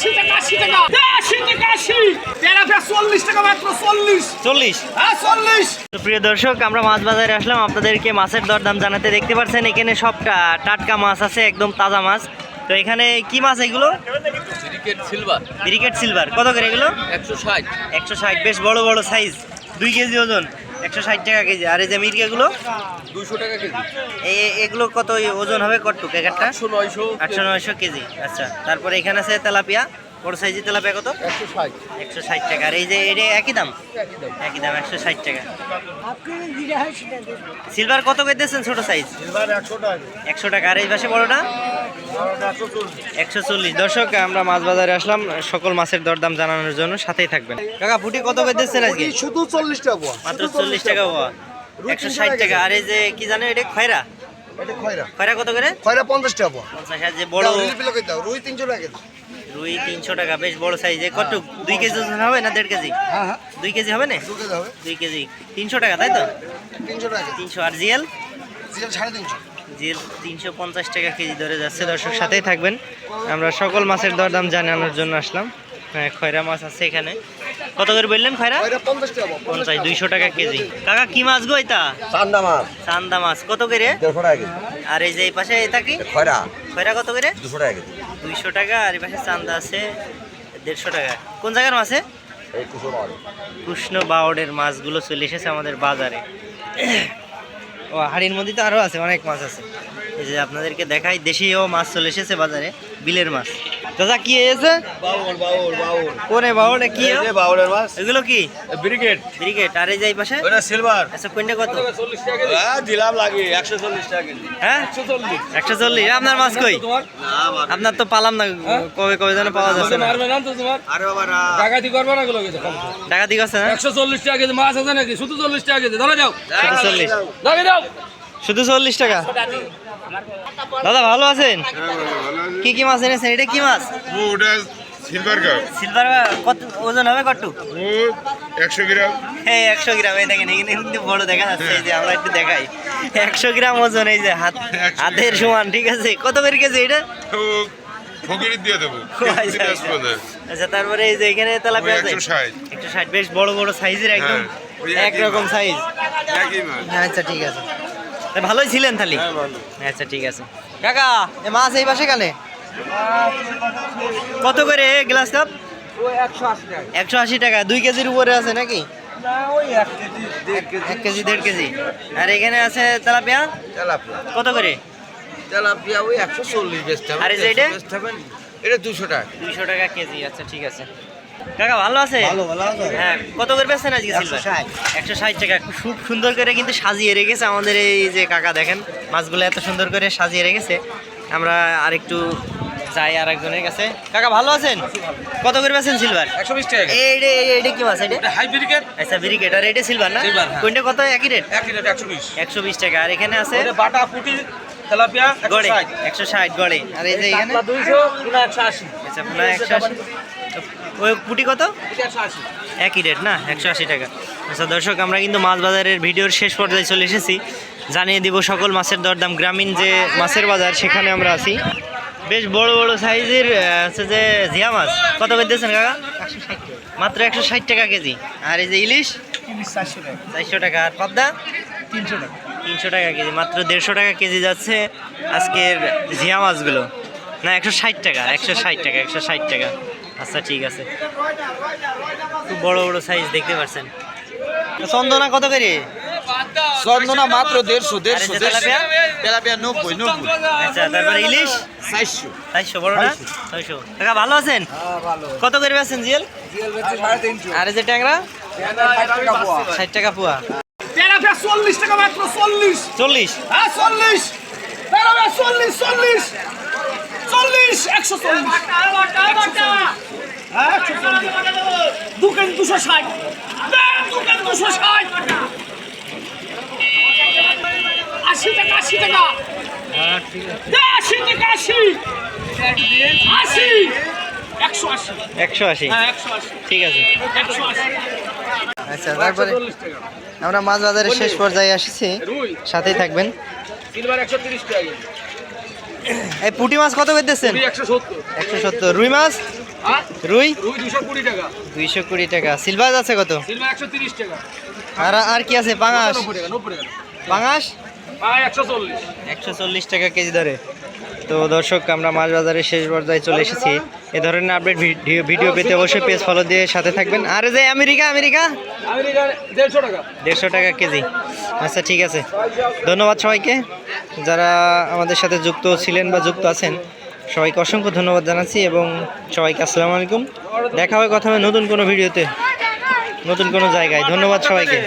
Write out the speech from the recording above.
আশি টাকা। আশি টাকা আশি টাকা আশি তেলাপিয়া চল্লিশ টাকা মাত্র চল্লিশ। চল্লিশ। হ্যাঁ চল্লিশ। প্রিয় দর্শক আমরা মাছ বাজারে আসলাম। আপনাদেরকে মাছের দরদাম জানাতে দেখতে পাচ্ছেন এখানে সবটা টাটকা মাছ আছে একদম তাজা মাছ। তো এখানে কি মাছ এগুলো? ক্রিকেট সিলভার ব্রিকেট সিলভার কত করে এগুলো? একশো ষাট। একশো ষাট বেশ বড় বড় সাইজ দুই কেজি ওজন। একশো ষাট টাকা কেজি। আর এই যে মির্গেগুলো? দুশো টাকা কেজি। এ- এগুলো কত ওজন হবে কটটুক এক একটা একশো নয়শো আটশো নয়শো কেজি। আচ্ছা তারপরে এখানে আছে তেলাপিয়া। বড় সাইজের তেলাপিয়া কত? একশো ষাট। একশো ষাট টাকা। আর এই যে এটা একই দাম? একই দাম। একশো ষাট টাকা। সিলভার কত করে দিয়েছেন ছোট সাইজ? একশো টাকা। আর এই পাশে বড়টা? একশো চল্লিশ। দর্শক আমরা মাছ বাজারে আসলাম। সকল মাছের দরদাম জানানোর জন্য সাথেই থাকবেন। কাকা ফুটি কত দিচ্ছেন আজকে? শুধু চল্লিশ টাকা। মাত্র চল্লিশ টাকা বাবা একশো ষাট টাকা। আর এই যে কি জানো এটা? খয়রা? খয়রা। খয়রা কত করে? খয়রা পঞ্চাশ টাকা পঞ্চাশ যে বড় দাও, রিল পিলো করে দাও, রুই তিনশো টাকা রুই তিনশো টাকা। বেশ বড় সাইজ কত? দুই কেজি ওজন হবে না দেড় কেজি? হ্যাঁ হ্যাঁ। দুই কেজি হবে না? দু কেজি হবে। দুই কেজি। তিনশো টাকা তাই তো? তিনশো টাকা তিনশো। আর জিএল? জিএল সাড়ে তিনশো। জিএল তিনশো পঞ্চাশ টাকা কেজি ধরে যাচ্ছে। দর্শক সাথেই থাকবেন। আমরা সকল মাছের দরদাম জানানোর জন্য আসলাম। হ্যাঁ খয়রা মাছ আছে এখানে। কত করে বললেন খয়রা? পঞ্চাশ দুইশো টাকা কেজি। কাকা কি মাছ গো এটা? চান্দা মাছ। চান্দা মাছ। কত করে? দেড়শো টাকা আর এই যে এই পাশে এটা কি? খয়রা। খয়রা কত করে? দুশো টাকা কেজি। দুইশো টাকা। আর এই পাশে চান্দা আছে দেড়শো টাকা। কোন জায়গার মাছে কৃষ্ণ বাওড়ের মাছগুলো চলে এসেছে আমাদের বাজারে। ও, হাড়ির মধ্যে তো আরও আছে, অনেক মাছ আছে। এই যে আপনাদেরকে দেখাই দেশীয় মাছ চলে এসেছে বাজারে, বিলের মাছ। দাদা কি এসেছে বাউল বাউল বাউল। কোনে বাওড়ে কি? ও? বাউলের মাছ এগুলো কি? ব্রিগেড। ব্রিগেড আর এই যে পাশে? ওটা সিলভার। আচ্ছা কোনটা কত? চল্লিশ টাকা কেজি হ্যাঁ দিলাম লাগে একশো চল্লিশ টাকা কেজি। হ্যাঁ? একশো চল্লিশ। একশো চল্লিশ। আপনার মাছ কই? তোমার আপনার তো পালাম না কবে কবে যেন পাওয়া যাচ্ছে না। মারবে না তো তোমার? আরে বাবা না ডাকাতি করবে না গুলো করছে না? একশো চল্লিশ টাকা কেজি মাছ আছে নাকি? শুধু চল্লিশ টাকা কেজি। ধরে যাও। শুধু চল্লিশ। ধরে যাও। শুধু চল্লিশ টাকা। দাদা ভালো আছেন? কি কি মাছ এনেছেন? এটা কি মাছ? ও ওটা সিলভার কাপ সিলভার কত ওজন হবে কটু ও একশো গ্রাম। এই একশো গ্রাম এই দেখেন এখানে কিন্তু বড় দেখা যাচ্ছে এই যে আমরা একটু দেখাই। একশো গ্রাম ওজন এই যে হাত হাতের সমান ঠিক আছে? কত করে কেজি এটা? দিয়ে দেবো। আচ্ছা, আচ্ছা। তারপরে এই যে এখানে তেলাপিয়া আছে? একশো ষাট। বেশ বড় বড় সাইজের একদম হ্যাঁ, একরকম সাইজ আচ্ছা ঠিক আছে। ভালোই ছিলেন তাহলে? হ্যাঁ আচ্ছা ঠিক আছে। কাকা এ মাছ এই পাশে কানে? কত করে গ্লাস কাপ একশো আশি টাকা। দুই কেজির উপরে আছে নাকি? এক কেজি দেড় কেজি। আর এখানে আছে তেলাপিয়া? কত করে? তেলাপিয়া ওই একশো চল্লিশ বেচতে হবে আর এটা? দুশো টাকা। দুইশো টাকা কেজি আচ্ছা ঠিক আছে। কাকা ভালো আছে? ভালো ভালো আছে। হ্যাঁ কত করে বেচছেন আজকে সিলভার একশো ষাট টাকা। খুব সুন্দর করে কিন্তু সাজিয়ে রেখেছে আমাদের এই যে কাকা দেখেন মাছগুলো এত সুন্দর করে সাজিয়ে রেখেছে। আমরা আরেকটু যাই আর একজনের কাছে। কাকা ভালো আছেন? কত করে বেচছেন সিলভার একশো বিশ টাকা। এইটা এইটা কি মাছ এটা? হাই আচ্ছা ব্রিকেট আর এটা সিলভার না? হ্যাঁ। কোনটা কত? একই রেট একই রেট একশো বিশ। একশো বিশ টাকা। আর এখানে আছে? বাটা পুটি তেলাপিয়া গড়ে। একশো ষাট গড়ে। আর এই যে এখানে? দুইশো একশো আশি। আচ্ছা পুরো একশো আশি। ওই পুটি কত? একই রেট না, একশো আশি টাকা। আচ্ছা দর্শক, আমরা কিন্তু মাছ বাজারের ভিডিওর শেষ পর্যায়ে চলে এসেছি। জানিয়ে দিব সকল মাছের দরদাম। গ্রামীণ যে মাছের বাজার, সেখানে আমরা আছি। বেশ বড় বড় সাইজের হচ্ছে যে জিয়া মাছ। কত করে কাকা? মাত্র একশো ষাট টাকা কেজি। আর এই যে ইলিশ? চারশো টাকা। আর পাবদা তিনশো টাকা। তিনশো টাকা কেজি। মাত্র দেড়শো টাকা কেজি যাচ্ছে আজকের জিয়া মাছগুলো। না একশো ষাট টাকা একশো ষাট টাকা একশো ষাট টাকা। আচ্ছা ঠিক আছে। খুব বড় বড় সাইজ দেখতে পাচ্ছেন। চন্দনা কত করে? চন্দনা মাত্র দেড়শো যে তেলাপিয়া? তেলাপিয়া নব্বই নব্বই। আচ্ছা তারপরে ইলিশ? চারশো। চারশো বড় না ছয়শো টাকা ভালো আছেন? কত করে সাড়ে তিনশো। আর যে ট্যাংরা? ষাট টাকা পোয়া। তেলাপিয়া চল্লিশ টাকা মাত্র চল্লিশ। চল্লিশ? হ্যাঁ চল্লিশ। তেলাপিয়া চল্লিশ চল্লিশ। চল্লিশ একশো চল্লিশ। দু কেজি দুশো ষাট। দু কেজি দুশো ষাট। আশি টাকা আশি টাকা। আশি টাকা আশি। আশি। একশো আশি। একশো আশি। হ্যাঁ একশো আশি। ঠিক আছে। আচ্ছা তারপরে আমরা মাছ বাজারের শেষ পর্যায়ে আসছি। সাথেই থাকবেন। সিলভার একশো তিরিশ টাকা। এই পুঁটি মাছ কত দিচ্ছেন? একশো সত্তর। রুই মাছ? হ্যাঁ? রুই? দুইশো কুড়ি টাকা। সিলভার আছে কত? আর আর কি আছে? পাঙাশ? টাকা পাঙাশ? একশো চল্লিশ। টাকা কেজি ধরে তো দর্শক আমরা মাছ বাজারের শেষ পর্যায়ে চলে এসেছি। এ ধরনের আপডেট ভিডিও ভিডিও পেতে অবশ্যই পেজ ফলো দিয়ে সাথে থাকবেন। আর যে আমেরিকা আমেরিকা? দেড়শো টাকা। দেড়শো টাকা কেজি। আচ্ছা ঠিক আছে। ধন্যবাদ সবাইকে। যারা আমাদের সাথে যুক্ত ছিলেন বা যুক্ত আছেন, সবাইকে অসংখ্য ধন্যবাদ জানাচ্ছি এবং সবাইকে আসসালামু আলাইকুম। দেখা হয় কথা হবে নতুন কোনো ভিডিওতে, নতুন কোনো জায়গায়। ধন্যবাদ সবাইকে।